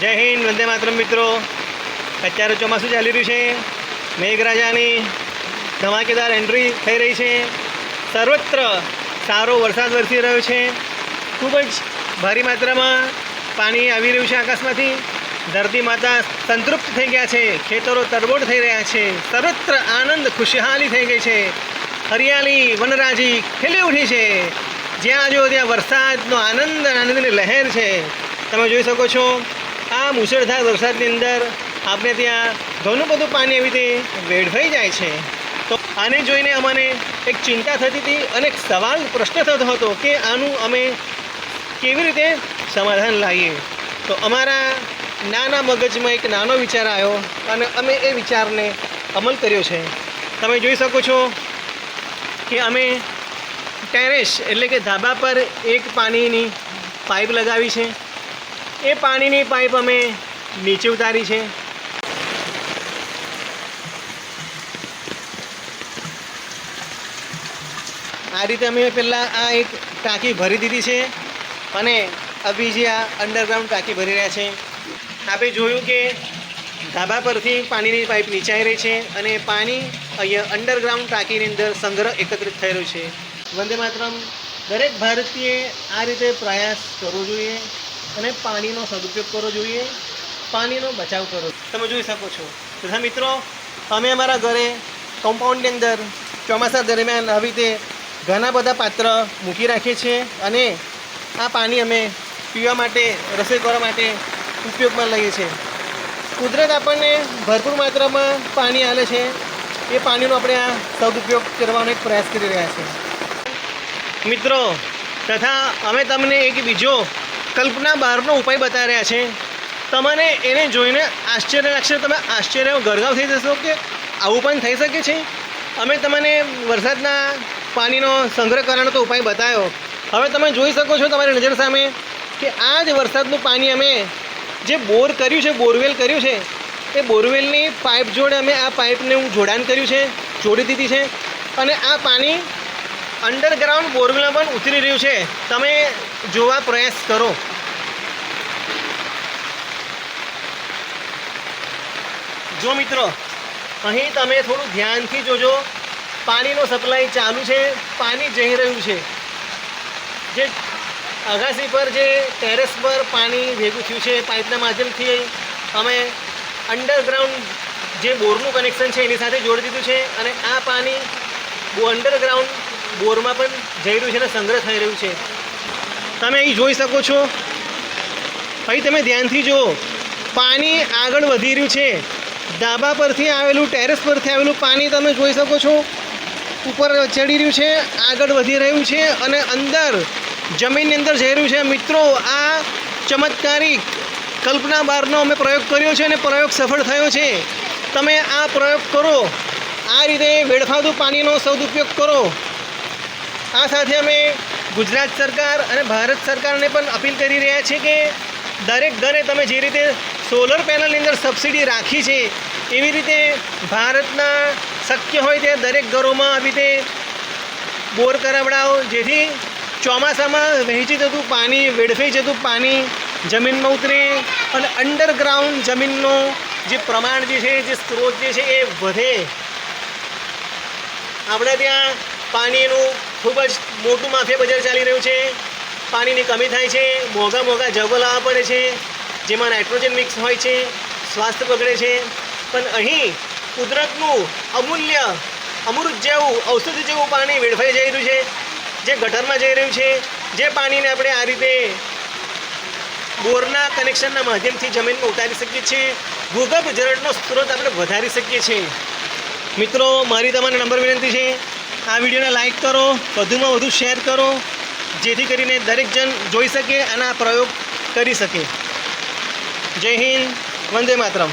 જય હિન્દ, વંદે માતરમ મિત્રો. અત્યારે ચોમાસું ચાલી રહ્યું છે. મેઘરાજાની ધમાકેદાર એન્ટ્રી થઈ રહી છે. સર્વત્ર સારો વરસાદ વરસી રહ્યો છે. ખૂબ જ ભારી માત્રામાં પાણી આવી રહ્યું છે આકાશમાંથી. ધરતી માતા સંતૃપ્ત થઈ ગયા છે. ખેતરો તરબોળ થઈ રહ્યા છે. સર્વત્ર આનંદ, ખુશહાલી થઈ ગઈ છે. હરિયાળી, વનરાજી ખીલી ઉઠી છે. જ્યાં જો ત્યાં વરસાદનો આનંદ આનંદની લહેર છે. તમે જોઈ શકો છો આ મુશળધાર વરસાદની અંદર આપણે ત્યાં ઘણું બધું પાણી એવી રીતે વેડફાઈ જાય છે. તો આને જોઈને અમને એક ચિંતા થતી હતી અને એક સવાલ પ્રશ્ન થતો હતો કે આનું અમે કેવી રીતે સમાધાન લાવીએ? તો અમારા નાના મગજમાં એક નાનો વિચાર આવ્યો અને અમે એ વિચારને અમલ કર્યો છે. તમે જોઈ શકો છો કે અમે ટેરેસ એટલે કે ધાબા પર એક પાણીની પાઇપ લગાવી છે. એ પાણીની પાઇપ અમે નીચે ઉતારી છે. આ રીતે અમે પહેલાં આ એક ટાંકી ભરી દીધી છે અને અભી જે આ અંડરગ્રાઉન્ડ ટાંકી ભરી રહ્યા છે. આપણે જોયું કે ધાબા પરથી પાણીની પાઇપ નીચાઈ રહી છે અને પાણી અહીંયા અંડરગ્રાઉન્ડ ટાંકીની અંદર સંગ્રહ એકત્રિત થઈ રહ્યો છે. વંદે માતરમ. દરેક ભારતીય આ રીતે પ્રયાસ કરવો જોઈએ. અને પાણીનો સદુપયોગ કરવો જોઈએ. પાણીનો બચાવ કરો તમે જોઈ શકો છો. તથા મિત્રો, અમે અમારા ઘરે કમ્પાઉન્ડની અંદર, ચોમાસા દરમિયાન આવી રીતે ઘણા બધા પાત્ર મૂકી રાખીએ છીએ અને આ પાણી અમે પીવા માટે, રસોઈ કરવા માટે ઉપયોગમાં લઈએ છીએ. કુદરત આપણને ભરપૂર માત્રામાં પાણી આલે છે. એ પાણીનો આપણે આ સદુપયોગ કરવાનો એક પ્રયાસ કરી રહ્યા છીએ. મિત્રો, તથા અમે તમને એક બીજો કલ્પના બહારનો ઉપાય બતાવી રહ્યા છે. તમને એને જોઈને આશ્ચર્ય લાગશે. તમે આશ્ચર્ય ગરગાવ થઈ જશો કે આવું પણ થઈ શકે છે? અમે તમને વરસાદના પાણીનો સંગ્રહ કરવાનો તો ઉપાય બતાવ્યો હવે તમે જોઈ શકો છો તમારી નજર સામે કે આ જ વરસાદનું પાણી અમે જે બોર કર્યું છે, બોરવેલ કર્યું છે, એ બોરવેલની પાઇપ જોડે અમે આ પાઇપને જોડાણ કર્યું છે, જોડી દીધી છે. અને આ પાણી અંડરગ્રાઉન્ડ બોરવેલ પણ ઉતરી રહ્યું છે. તમે જોવા પ્રયાસ કરો. જો મિત્રો, અહીં તમે થોડું ધ્યાનથી જોજો. પાણીનો સપ્લાય ચાલુ છે, પાણી જઈ રહ્યું છે. જે અગાસી પર જે ટેરેસ પર પાણી ભેગું થયું છે, પાઇપના માધ્યમથી અમે અંડરગ્રાઉન્ડ જે બોરનું કનેક્શન છે, એની સાથે જોડી દીધું છે અને આ પાણી અંડરગ્રાઉન્ડ બોરમાં પણ જઈ રહ્યું છે અને સંગ્રહ થઈ રહ્યું છે. તમે અહીં જોઈ શકો છો. અહીં તમે ધ્યાનથી જુઓ. પાણી આગળ વધી રહ્યું છે. ધાબા પરથી આવેલું, ટેરેસ પરથી આવેલું પાણી તમે જોઈ શકો છો. ઉપર ચડી રહ્યું છે, આગળ વધી રહ્યું છે અને અંદર જમીનની અંદર જઈ રહ્યું છે. મિત્રો, આ ચમત્કારિક કલ્પના બહારનો અમે પ્રયોગ કર્યો છે અને પ્રયોગ સફળ થયો છે. તમે આ પ્રયોગ કરો. આ રીતે વેડફાતું પાણીનો સદુપયોગ કરો. આ સાથે અમે ગુજરાત સરકાર અને ભારત સરકારને પણ અપીલ કરી રહ્યા છીએ કે દરેક ઘરે તમે જે રીતે સોલર પેનલની અંદર સબસિડી રાખી છે, એવી રીતે ભારતના શક્ય હોય તે દરેક ઘરોમાં આવી રીતે બોર કરાવડાવો, જેથી ચોમાસામાં વહેંચી જતું પાણી, વેડફાઈ જતું પાણી જમીનમાં ઉતરે અને અંડરગ્રાઉન્ડ જમીનનો જે પ્રમાણ જે છે, જે સ્ત્રોત જે છે, એ વધે. આપણે ત્યાં પાણીનું ખૂબ જ મોટું માફિયા બજાર ચાલી રહ્યું છે. પાણીની કમી થાય છે. મોંઘા મોંઘા જગો લાવવા પડે છે. જેમાં નાઇટ્રોજન મિક્સ હોય છે. સ્વાસ્થ્ય બગડે છે. પણ અહીં કુદરતનું અમૂલ્ય અમૃત જેવું, ઔષધિ જેવું પાણી વેડફાઈ જઈ રહ્યું છે. જે ગટરમાં જઈ રહ્યું છે. જે પાણીને આપણે આ રીતે બોરના કનેક્શનના માધ્યમથી જમીનમાં ઉતારી શકીએ છીએ. ભૂગર્ભ જળનો સ્ત્રોત આપણે વધારી શકીએ છીએ. મિત્રો, મારી તમારે નંબર વિનંતી છે. આ વિડીયોને લાઇક કરો, વધુમાં વધુ શેર કરો, જેથી કરીને દરેક જણ જોઈ શકે અને આ પ્રયોગ કરી શકે. જય હિન્દ, વંદે માતરમ.